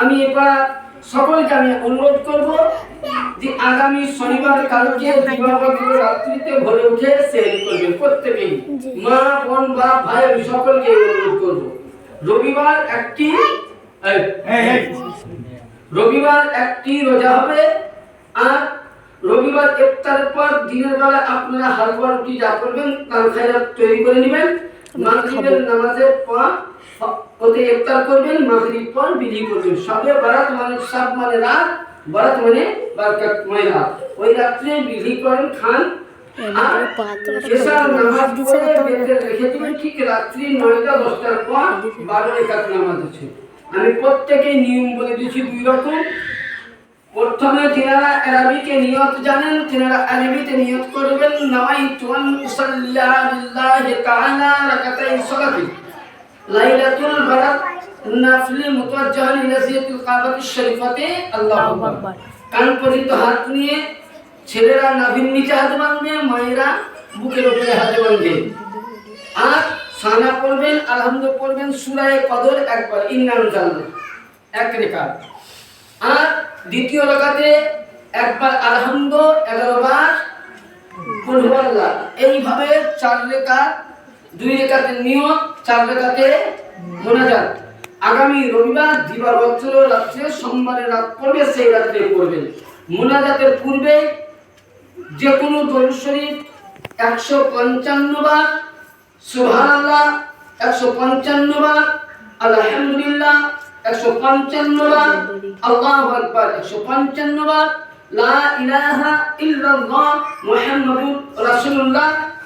আমি এবার সকলকে আমি অনুরোধ করব যে আগামী শনিবার কালকে দিবাগত রাত্রিতে ভরে উঠে সেল করবেন প্রত্যেকেই মা বোন বা ভাই আমি সকলকে অনুরোধ করব। রবিবার একটি রবিবার একটি রোজা হবে আর রবিবার ইফতারের পর দিনের বেলা আপনারা হালুয়া রুটি যা করবেন তার খাইরাত তৈরি করে নেবেন মাগরিবের নামাজের পর ওতে ইফতার করবেন মাগরিব পর বিলি করবেন। সবে বারাত মানে সব মানে রাত বারাত মানে বারকাত মানে রাত। ওই রাত্রে বিলি করেন খান। আমি প্রত্যেকে নিয়ম বলে দিচ্ছি দুই রকম। প্রথমে তিনারা আরবিকে নিয়ত জানেন তিনারা আরবিতে নিয়ত করবেন নামাই তুয়ান উসাল্লা লিল্লাহি তাআলা রাকাতাই সালাতি। লাইলাতুল বারাত নাফলি মুতাওয়াজ্জাহান ইলা জিয়াতিল কাবাতিশ শরীফাতে আল্লাহু আকবার। কান পর্যন্ত হাত নিয়ে ছেলেরা নাভির নিচে হাত বাঁধবে মায়েরা বুকের উপরে হাত বাঁধবে। আর সানা পড়বেন আলহামদু পড়বেন সুরায় কদর একবার ইন্নান জানবে এক রেখা আর দ্বিতীয় রেখাতে একবার আলহামদ এগারো বার এইভাবে চার রেখা, দুই রেখাতে নিয়ত, চার রেখাতে মোনাজাত। আগামী রবিবার দিবাবত্র রাত্রে সোমবারে রাত পড়বে, সেই রাত্রে পড়বেন। মোনাজাতের পূর্বে যে কোনো দরুদ শরীফ একশো পঞ্চান্ন বার, সুবহানাল্লাহ, একশো পঞ্চান্ন বার, আলহামদুলিল্লাহ একশো লা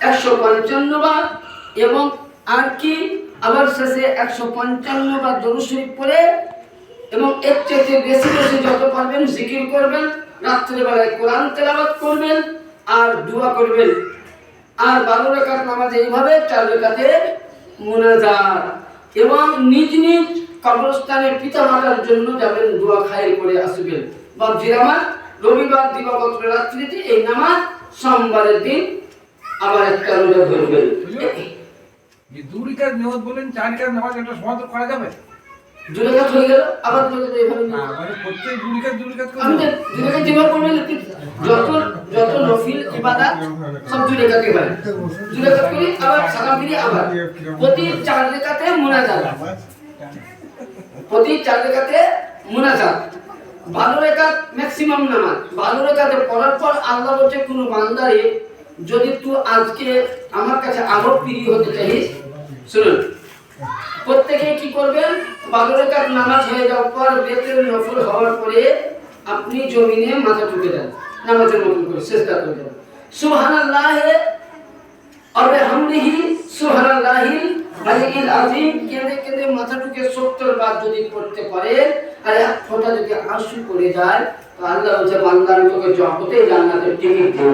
একশো এবং আর কি আবার শেষে একশো পঞ্চান্ন বার এবং এর চেয়ে বেশি বেশি যত পারবেন জিকির করবেন, রাত্রেবেলায় কোরআন তেলাওয়াত করবেন আর দোয়া করবেন। আর বারো রেখাত নামাজ এইভাবে চার রেখাতে মোনাজাত এবং নিজ নিজ কবরস্থানে পিতা মাতার জন্য যাবেন দোয়া খায়ের করে আসবেন। বাবজির আমার রবিবার দিবাগত রাত্রিতে এই নামাজ সোমবারের দিন আবার একটা রোজা ধরবেন। দুই কাজ নিয়ত বলেন চার কাজ নামাজ একটা সমাধান করা যাবে। হয়ে গেল আবার এইভাবে না মানে প্রত্যেক আমি যেভাবে যত যত নফিল ইবাদত সব আবার সালাম ফিরি আবার। প্রতি চার রেখাতে মোনাজাত। প্রতি চার রেখাতে মোনাজাত। ভালো রেখাত ম্যাক্সিমাম নামাজ। ভালো রেখাতে পড়ার পর আল্লাহ বলছে, কোনো বান্দারে যদি তুই আজকে আমার কাছে আরও প্রিয় হতে শুনুন প্রত্যেকে কি করবেন? ভালো রেখাত নামাজ হয়ে যাওয়ার পর বেতের নফল হওয়ার পরে আপনি জমিনে মাথা ঠুকে দেন নামাজের মতন করে চেষ্টা করে দেন সুবহানাল্লাহ আর হামদিহি সুবহানাল্লাহিল আযীম কেঁদে কেঁদে মাথাটুকে 70 বার যদি পড়তে পারে আর এক ফোঁটা যদি আঁসু পড়ে যায় তো আল্লাহ বলছে বান্দার তোকে জগতে জান্নাতের টিকিট দিয়ে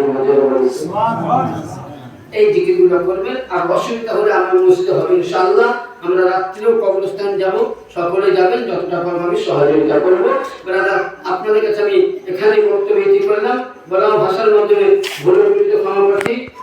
এই জিকিরগুলো করবেন আর অসুবিধা হলে আমার মসজিদে হবে ইনশাআল্লাহ। আমরা রাত্রিও কবরস্থান যাব সকলে যাবেন যতটা পারব আমি সহযোগিতা করব। ব্রাদার আপনাদের কাছে আমি এখানে বক্তব্য করলাম বলা ভাষার মাধ্যমে ভুলের বিরুদ্ধে ক্ষমা